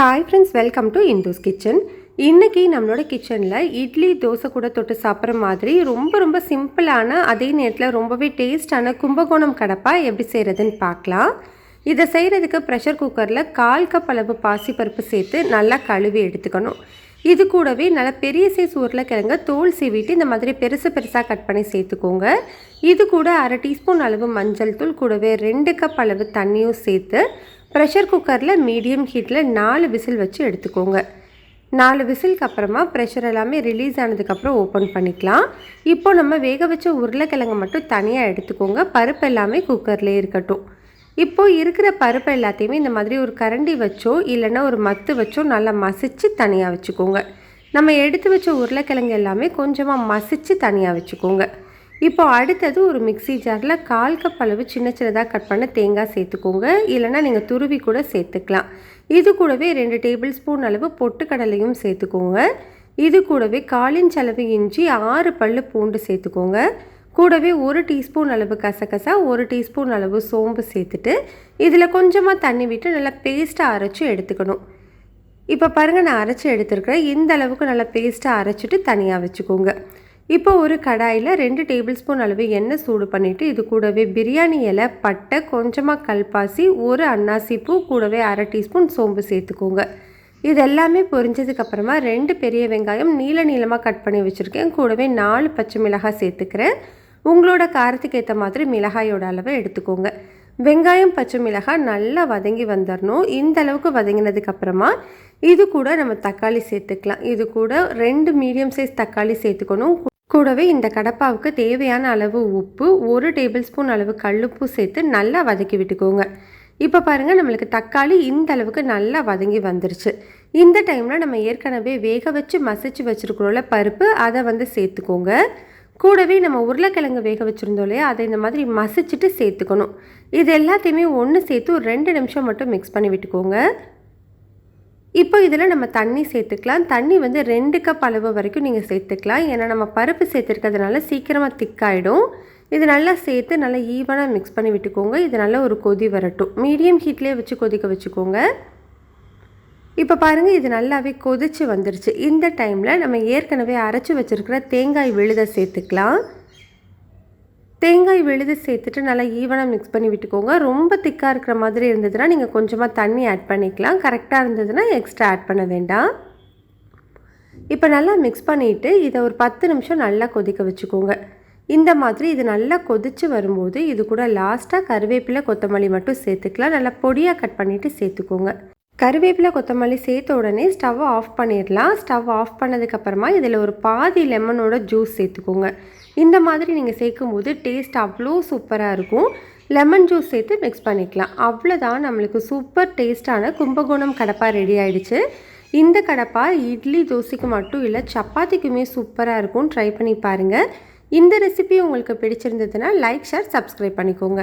Hi friends welcome to Indhu's kitchen இன்றைக்கி நம்மளோட கிச்சனில் இட்லி தோசை கூட தொட்டு சாப்பிட்ற மாதிரி ரொம்ப ரொம்ப சிம்பிளான அதே நேரத்தில் ரொம்பவே டேஸ்டான கும்பகோணம் கடப்பா எப்படி செய்கிறதுன்னு பார்க்கலாம். இதை செய்கிறதுக்கு ப்ரெஷர் குக்கரில் கால் கப் அளவு பாசிப்பருப்பு சேர்த்து நல்லா கழுவி எடுத்துக்கணும். இது கூடவே நல்லா பெரிய சைஸ் உருளைக்கிழங்க தோல் சீவிட்டு இந்த மாதிரி பெருசு பெருசாக கட் பண்ணி சேர்த்துக்கோங்க. இது கூட அரை டீஸ்பூன் அளவு மஞ்சள் தூள் கூடவே ரெண்டு கப் அளவு தண்ணியும் சேர்த்து ப்ரெஷர் குக்கரில் மீடியம் ஹீட்டில் நாலு விசில் வச்சு எடுத்துக்கோங்க. நாலு விசிலுக்கு அப்புறமா ப்ரெஷர் எல்லாமே ரிலீஸ் ஆனதுக்கப்புறம் ஓப்பன் பண்ணிக்கலாம். இப்போ நம்ம வேக வச்ச உருளைக்கிழங்கு மட்டும் தனியாக எடுத்துக்கோங்க. பருப்பு எல்லாமே குக்கர்லேயே இருக்கட்டும். இப்போது இருக்கிற பருப்பு எல்லாத்தையுமே இந்த மாதிரி ஒரு கரண்டி வச்சோ இல்லைன்னா ஒரு மத்து வச்சோ நல்லா மசிச்சு தனியாக வச்சுக்கோங்க. நம்ம எடுத்து வச்ச உருளைக்கிழங்கு எல்லாமே கொஞ்சமாக மசிச்சு தனியாக வச்சுக்கோங்க. இப்போ அடுத்தது ஒரு மிக்சி ஜாரில் கால் கப் அளவு சின்ன சின்னதாக கட் பண்ண தேங்காய் சேர்த்துக்கோங்க. இல்லைனா நீங்கள் துருவி கூட சேர்த்துக்கலாம். இது கூடவே ரெண்டு டேபிள் ஸ்பூன் அளவு பொட்டுக்கடலையும் சேர்த்துக்கோங்க. இது கூடவே காலின் செலவு இஞ்சி ஆறு பல் பூண்டு சேர்த்துக்கோங்க. கூடவே ஒரு டீஸ்பூன் அளவு கசகசா ஒரு டீஸ்பூன் அளவு சோம்பு சேர்த்துட்டு இதில் கொஞ்சமாக தண்ணி விட்டு நல்லா பேஸ்ட்டாக அரைச்சி எடுத்துக்கணும். இப்போ பாருங்கள் நான் அரைச்சி எடுத்துருக்கிறேன். இந்த அளவுக்கு நல்லா பேஸ்ட்டாக அரைச்சிட்டு தனியாக வச்சுக்கோங்க. இப்போ ஒரு கடாயில் ரெண்டு டேபிள் ஸ்பூன் அளவு எண்ணெய் சூடு பண்ணிவிட்டு இது கூடவே பிரியாணி இலை பட்டை கொஞ்சமாக கல்பாசி ஒரு அன்னாசி பூ கூடவே அரை டீஸ்பூன் சோம்பு சேர்த்துக்கோங்க. இது எல்லாமே பொரிஞ்சதுக்கப்புறமா ரெண்டு பெரிய வெங்காயம் நீல நீளமாக கட் பண்ணி வச்சுருக்கேன். கூடவே நாலு பச்சை மிளகாய் சேர்த்துக்கிறேன். உங்களோட காரத்துக்கு ஏற்ற மாதிரி மிளகாயோட அளவை எடுத்துக்கோங்க. வெங்காயம் பச்சை மிளகாய் நல்லா வதங்கி வந்துடணும் இந்த அளவுக்கு வதங்கினதுக்கப்புறமா இது கூட நம்ம தக்காளி சேர்த்துக்கலாம். இது கூட ரெண்டு மீடியம் சைஸ் தக்காளி சேர்த்துக்கணும். கூடவே இந்த கடப்பாவுக்கு தேவையான அளவு உப்பு ஒரு டேபிள் ஸ்பூன் அளவு கல்லுப்பு சேர்த்து நல்லா வதக்கி விட்டுக்கோங்க. இப்போ பாருங்கள் நம்மளுக்கு தக்காளி இந்த அளவுக்கு நல்லா வதங்கி வந்துருச்சு. இந்த டைமில் நம்ம ஏற்கனவே வேக வச்சு மசிச்சு வச்சுருக்கிறோம்ல பருப்பு அதை வந்து சேர்த்துக்கோங்க. கூடவே நம்ம உருளைக்கிழங்கு வேக வச்சுருந்தோம் இல்லையா அதை இந்த மாதிரி மசிச்சுட்டு சேர்த்துக்கணும். இது எல்லாத்தையுமே ஒன்று சேர்த்து ஒரு ரெண்டு நிமிஷம் மட்டும் மிக்ஸ் பண்ணி விட்டுக்கோங்க. இப்போ இதில் நம்ம தண்ணி சேர்த்துக்கலாம். தண்ணி வந்து ரெண்டு கப் அளவு வரைக்கும் நீங்கள் சேர்த்துக்கலாம். ஏன்னா நம்ம பருப்பு சேர்த்துருக்கிறதுனால சீக்கிரமாக திக்காயிடும். இது நல்லா சேர்த்து நல்லா ஈவனாக மிக்ஸ் பண்ணி விட்டுக்கோங்க. இது நல்லா ஒரு கொதி வரட்டும். மீடியம் ஹீட்லேயே வச்சு கொதிக்க வச்சுக்கோங்க. இப்போ பாருங்கள் இது நல்லாவே கொதிச்சு வந்துருச்சு. இந்த டைமில் நம்ம ஏற்கனவே அரைச்சி வச்சுருக்கிற தேங்காய் விழுதை சேர்த்துக்கலாம். தேங்காய் விழுது சேர்த்துட்டு நல்லா ஈவனாக மிக்ஸ் பண்ணி விட்டுக்கோங்க. ரொம்ப திக்காக இருக்கிற மாதிரி இருந்ததுன்னா நீங்கள் கொஞ்சமாக தண்ணி ஆட் பண்ணிக்கலாம். கரெக்டாக இருந்ததுன்னா எக்ஸ்ட்ரா ஆட் பண்ண வேண்டாம். இப்போ நல்லா மிக்ஸ் பண்ணிவிட்டு இதை ஒரு பத்து நிமிஷம் நல்லா கொதிக்க வச்சுக்கோங்க. இந்த மாதிரி இது நல்லா கொதித்து வரும்போது இது கூட லாஸ்ட்டாக கருவேப்பிலை கொத்தமல்லி மட்டும் சேர்த்துக்கலாம். நல்லா பொடியாக கட் பண்ணிவிட்டு சேர்த்துக்கோங்க. கருவேப்பிலை கொத்தமல்லி சேர்த்த உடனே ஸ்டவ் ஆஃப் பண்ணிடலாம். ஸ்டவ் ஆஃப் பண்ணதுக்கப்புறமா இதில் ஒரு பாதி லெமனோட ஜூஸ் சேர்த்துக்கோங்க. இந்த மாதிரி நீங்கள் சேர்க்கும்போது டேஸ்ட் அவ்வளோ சூப்பராக இருக்கும். லெமன் ஜூஸ் சேர்த்து மிக்ஸ் பண்ணிக்கலாம். அவ்வளோதான் நம்மளுக்கு சூப்பர் டேஸ்ட்டான கும்பகோணம் கடப்பா ரெடி ஆகிடுச்சு இந்த கடப்பா இட்லி தோசைக்கு மட்டும் இல்லை சப்பாத்திக்குமே சூப்பராக இருக்கும் ட்ரை பண்ணி பாருங்கள் இந்த ரெசிபி உங்களுக்கு பிடிச்சிருந்ததுன்னா லைக் ஷேர் சப்ஸ்கிரைப் பண்ணிக்கோங்க.